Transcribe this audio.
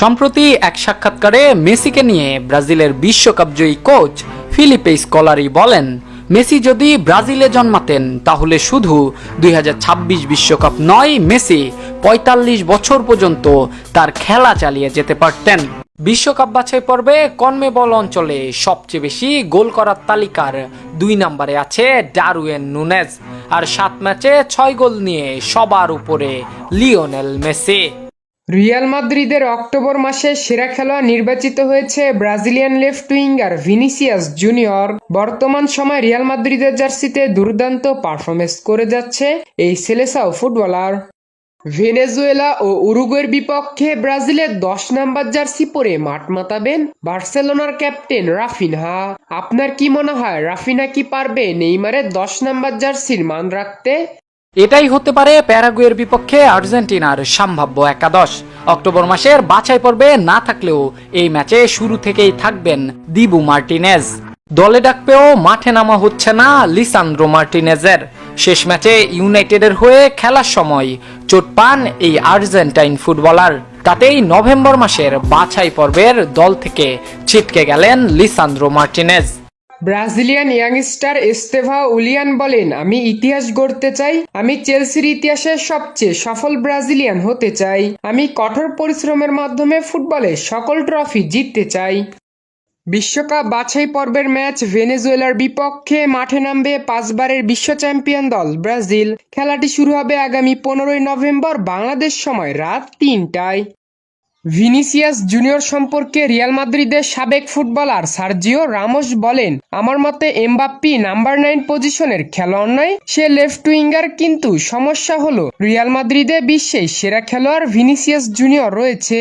সম্প্রতি এক সাক্ষাৎকারে মেসিকে নিয়ে ব্রাজিলের বিশ্বকাপ জয়ী কোচ ফিলিপে স্কলারি বলেন, মেসি যদি ব্রাজিলে জন্মাতেন, তাহলে শুধু দুই বিশ্বকাপ নয়, মেসি ৪৫ বছর পর্যন্ত তার খেলা চালিয়ে যেতে পারতেন। বিশ্বকাপ বাছাই পর্বে কনমেবল অঞ্চলে সবচেয়ে বেশি গোল করার তালিকার দুই নম্বরে আছে ডারুয়েন নুনেজ, আর সাত ম্যাচে ছয় গোল নিয়ে সবার উপরে লিওনেল মেসি। রিয়াল মাদ্রিদের অক্টোবর মাসে সেরা খেলোয়াড় নির্বাচিত হয়েছে Brazilian left winger Vinicius junior. বর্তমান সময় রিয়াল মাদ্রিদের জার্সিতে দুর্দান্ত পারফরমেন্স করে যাচ্ছে এই সেলেসাও ফুটবলার। ভেনেজুয়েলা ও উরুগুয়ের বিপক্ষে ব্রাজিলের দশ নাম্বার জার্সি পরে মাঠ মাতাবেন বার্সেলোনার ক্যাপ্টেন রাফিনহা। আপনার কি মনে হয় রাফিনা কি পারবে নেইমারের দশ নাম্বার জার্সির মান রাখতে? এটাই হতে পারে প্যারাগুয়ের বিপক্ষে আর্জেন্টিনার সম্ভাব্য একাদশ। অক্টোবর মাসের বাছাই পর্বে না থাকলেও এই ম্যাচে শুরু থেকেই থাকবেন দিবু মার্টিনেজ। দলে ডাক পেয়েও মাঠে নামা হচ্ছে না লিসান্দ্রো মার্টিনেজের। শেষ ম্যাচে ইউনাইটেডের হয়ে খেলার সময় চোট পান এই আর্জেন্টাইন ফুটবলার। তাতেই নভেম্বর মাসের বাছাই পর্বের দল থেকে ছিটকে গেলেন Lisandro Martinez. Brazilian youngster Estevao Willian বলেন, আমি ইতিহাস গড়তে চাই, আমি চেলসির ইতিহাসে সবচেয়ে সফল ব্রাজিলিয়ান হতে চাই, আমি কঠোর পরিশ্রমের মাধ্যমে ফুটবলে সকল ট্রফি জিততে চাই। বিশ্বকাপ বাছাই পর্বের ম্যাচ ভেনেজুয়েলার বিপক্ষে মাঠে নামবে পাঁচবারের বিশ্ব চ্যাম্পিয়ন দল ব্রাজিল। খেলাটি শুরু হবে আগামী পনেরোই নভেম্বর বাংলাদেশ সময় রাত তিনটায়। ভিনিসিয়াস জুনিয়র সম্পর্কে রিয়াল মাদ্রিদের সাবেক ফুটবলার সার্জিও রামোস বলেন, আমার মতে এমবাপ্পি নাম্বার নাইন পজিশনের খেলোয়াড় নয়, সে লেফট উইঙ্গার। কিন্তু সমস্যা হলো, রিয়াল মাদ্রিদে বিশ্বের সেরা খেলোয়াড় ভিনিসিয়াস জুনিয়র রয়েছে।